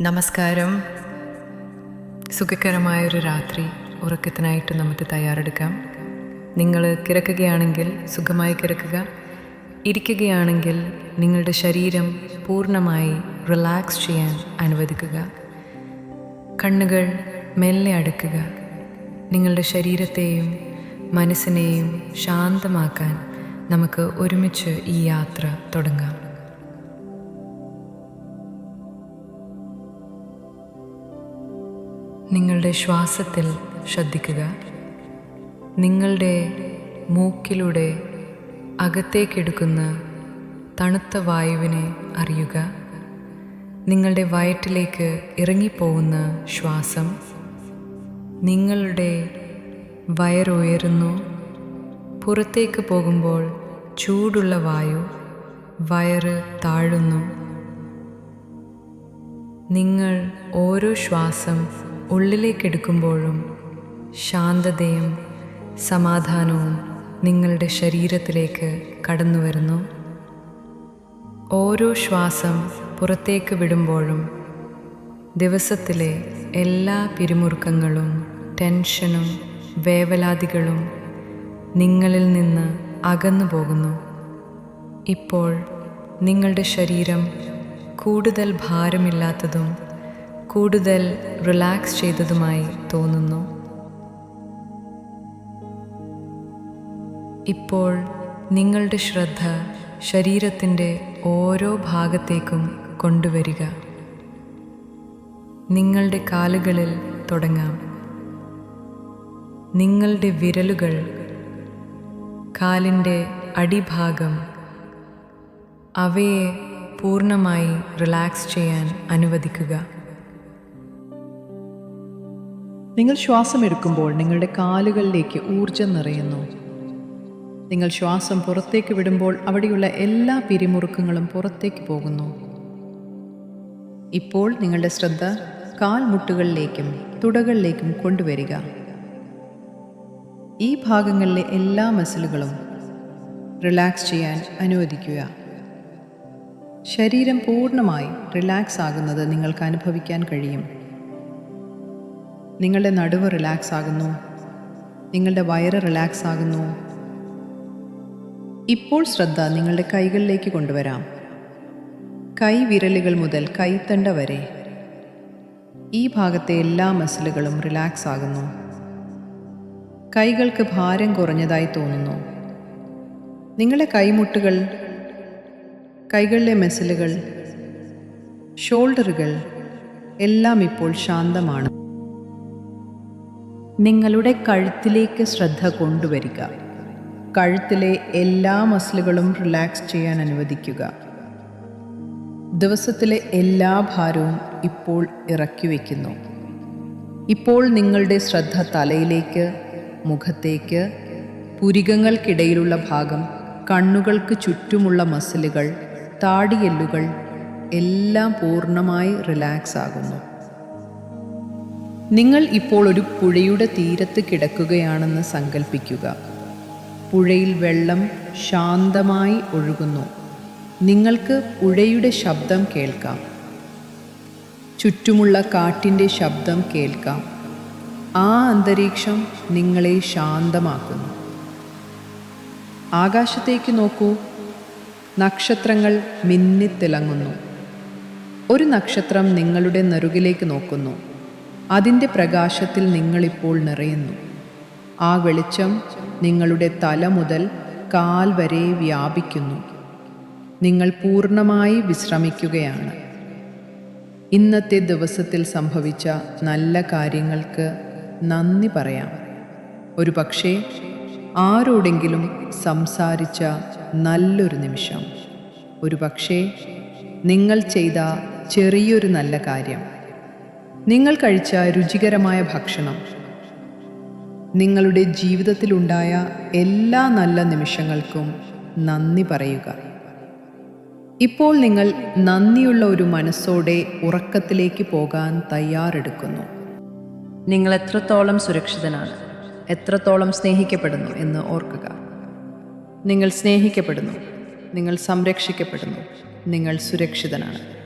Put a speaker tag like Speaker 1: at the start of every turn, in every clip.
Speaker 1: നമസ്കാരം. സുഖകരമായൊരു രാത്രി ഉറക്കത്തിനായിട്ട് നമുക്ക് തയ്യാറെടുക്കാം. നിങ്ങൾ കിടക്കുകയാണെങ്കിൽ സുഖമായി കിടക്കുക. ഇരിക്കുകയാണെങ്കിൽ നിങ്ങളുടെ ശരീരം പൂർണമായി റിലാക്സ് ചെയ്യാൻ അനുവദിക്കുക. കണ്ണുകൾ മെല്ലെ അടുക്കുക. നിങ്ങളുടെ ശരീരത്തെയും മനസ്സിനെയും ശാന്തമാക്കാൻ നമുക്ക് ഒരുമിച്ച് ഈ യാത്ര തുടങ്ങാം. നിങ്ങളുടെ ശ്വാസത്തിൽ ശ്രദ്ധിക്കുക. നിങ്ങളുടെ മൂക്കിലൂടെ അകത്തേക്കെടുക്കുന്ന തണുത്ത വായുവിനെ അറിയുക. നിങ്ങളുടെ വയറ്റിലേക്ക് ഇറങ്ങിപ്പോകുന്ന ശ്വാസം. നിങ്ങളുടെ വയറുയരുന്നു. പുറത്തേക്ക് പോകുമ്പോൾ ചൂടുള്ള വായു വയറ് താഴുന്നു. നിങ്ങൾ ഓരോ ശ്വാസം ഉള്ളിലേക്കെടുക്കുമ്പോഴും ശാന്തതയും സമാധാനവും നിങ്ങളുടെ ശരീരത്തിലേക്ക് കടന്നു വരുന്നു. ഓരോ ശ്വാസം പുറത്തേക്ക് വിടുമ്പോഴും ദിവസത്തിലെ എല്ലാ പിരിമുറുക്കങ്ങളും ടെൻഷനും വേവലാതികളും നിങ്ങളിൽ നിന്ന് അകന്നു പോകുന്നു. ഇപ്പോൾ നിങ്ങളുടെ ശരീരം കൂടുതൽ ഭാരമില്ലാത്തതും കൂടുതൽ റിലാക്സ് ചെയ്തതുമായി തോന്നുന്നു. ഇപ്പോൾ നിങ്ങളുടെ ശ്രദ്ധ ശരീരത്തിന്റെ ഓരോ ഭാഗത്തേക്കും കൊണ്ടുവരിക. നിങ്ങളുടെ കാലുകളിൽ തുടങ്ങാം. നിങ്ങളുടെ വിരലുകൾ കാലിന്റെ അടിഭാഗം അവയെ പൂർണമായി റിലാക്സ് ചെയ്യാൻ അനുവദിക്കുക.
Speaker 2: നിങ്ങൾ ശ്വാസം എടുക്കുമ്പോൾ നിങ്ങളുടെ കാലുകളിലേക്ക് ഊർജം നിറയുന്നു. നിങ്ങൾ ശ്വാസം പുറത്തേക്ക് വിടുമ്പോൾ അവിടെയുള്ള എല്ലാ പിരിമുറുക്കങ്ങളും പുറത്തേക്ക് പോകുന്നു. ഇപ്പോൾ നിങ്ങളുടെ ശ്രദ്ധ കാൽമുട്ടുകളിലേക്കും തുടകളിലേക്കും കൊണ്ടുവരിക. ഈ ഭാഗങ്ങളിലെ എല്ലാ മസിലുകളും റിലാക്സ് ചെയ്യാൻ അനുവദിക്കുക. ശരീരം പൂർണമായി റിലാക്സ് ആകുന്നത് നിങ്ങൾക്ക് അനുഭവിക്കാൻ കഴിയും. നിങ്ങളുടെ നടുവ് റിലാക്സ് ആകുന്നു. നിങ്ങളുടെ വയറ് റിലാക്സ് ആകുന്നു. ഇപ്പോൾ ശ്രദ്ധ നിങ്ങളുടെ കൈകളിലേക്ക് കൊണ്ടുവരാം. കൈ വിരലുകൾ മുതൽ കൈത്തണ്ട വരെ. ഈ ഭാഗത്തെ എല്ലാ മസിലുകളും റിലാക്സ് ആകുന്നു. കൈകൾക്ക് ഭാരം കുറഞ്ഞതായി തോന്നുന്നു. നിങ്ങളുടെ കൈമുട്ടുകൾ കൈകളിലെ മസിലുകൾ ഷോൾഡറുകൾ എല്ലാം ഇപ്പോൾ ശാന്തമാണ്. നിങ്ങളുടെ കഴുത്തിലേക്ക് ശ്രദ്ധ കൊണ്ടുവരിക. കഴുത്തിലെ എല്ലാ മസിലുകളും റിലാക്സ് ചെയ്യാൻ അനുവദിക്കുക. ദിവസത്തിലെ എല്ലാ ഭാരവും ഇപ്പോൾ ഇറക്കി വയ്ക്കുന്നു. ഇപ്പോൾ നിങ്ങളുടെ ശ്രദ്ധ തലയിലേക്ക് മുഖത്തേക്ക് പുരികങ്ങൾക്കിടയിലുള്ള ഭാഗം കണ്ണുകൾക്ക് ചുറ്റുമുള്ള മസിലുകൾ താടിയെല്ലുകൾ എല്ലാം പൂർണമായി റിലാക്സ് ആകുന്നു. നിങ്ങൾ ഇപ്പോൾ ഒരു പുഴയുടെ തീരത്ത് കിടക്കുകയാണെന്ന് സങ്കല്പിക്കുക പുഴയിൽ വെള്ളം ശാന്തമായി ഒഴുകുന്നു. നിങ്ങൾക്ക് പുഴയുടെ ശബ്ദം കേൾക്കാം. ചുറ്റുമുള്ള കാട്ടിന്റെ ശബ്ദം കേൾക്കാം. ആ അന്തരീക്ഷം നിങ്ങളെ ശാന്തമാക്കുന്നു. ആകാശത്തേക്ക് നോക്കൂ. നക്ഷത്രങ്ങൾ മിന്നിത്തിളങ്ങുന്നു. ഒരു നക്ഷത്രം നിങ്ങളുടെ നെറുകിലേക്ക് നോക്കുന്നു. അതിന്റെ പ്രകാശത്തിൽ നിങ്ങളിപ്പോൾ നിറയുന്നു. ആ വെളിച്ചം നിങ്ങളുടെ തല മുതൽ കാൽ വരെ വ്യാപിക്കുന്നു. നിങ്ങൾ പൂർണമായി വിശ്രമിക്കുകയാണ്. ഇന്നത്തെ ദിവസത്തിൽ സംഭവിച്ച നല്ല കാര്യങ്ങൾക്ക് നന്ദി പറയാം. ഒരു പക്ഷേ ആരോടെങ്കിലും സംസാരിച്ച നല്ലൊരു നിമിഷം. ഒരു പക്ഷേ നിങ്ങൾ ചെയ്ത ചെറിയൊരു നല്ല കാര്യം. നിങ്ങൾ കഴിച്ച രുചികരമായ ഭക്ഷണം. നിങ്ങളുടെ ജീവിതത്തിലുണ്ടായ എല്ലാ നല്ല നിമിഷങ്ങൾക്കും നന്ദി പറയുക. ഇപ്പോൾ നിങ്ങൾ നന്ദിയുള്ള ഒരു മനസ്സോടെ ഉറക്കത്തിലേക്ക് പോകാൻ തയ്യാറെടുക്കുന്നു. നിങ്ങൾ എത്രത്തോളം സുരക്ഷിതനാണ് എത്രത്തോളം സ്നേഹിക്കപ്പെടുന്നു എന്ന് ഓർക്കുക. നിങ്ങൾ സ്നേഹിക്കപ്പെടുന്നു നിങ്ങൾ സംരക്ഷിക്കപ്പെടുന്നു നിങ്ങൾ സുരക്ഷിതനാണ്.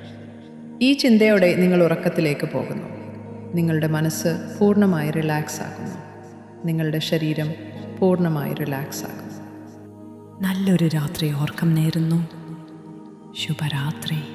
Speaker 2: ഈ ചിന്തയോടെ നിങ്ങൾ ഉറക്കത്തിലേക്ക് പോകുന്നു. നിങ്ങളുടെ മനസ്സ് പൂർണമായി റിലാക്സ് ആകുന്നു നിങ്ങളുടെ ശരീരം പൂർണമായി റിലാക്സ് ആകുന്നു
Speaker 3: നല്ലൊരു രാത്രി ഓർക്കം നേരുന്നു. ശുഭരാത്രി.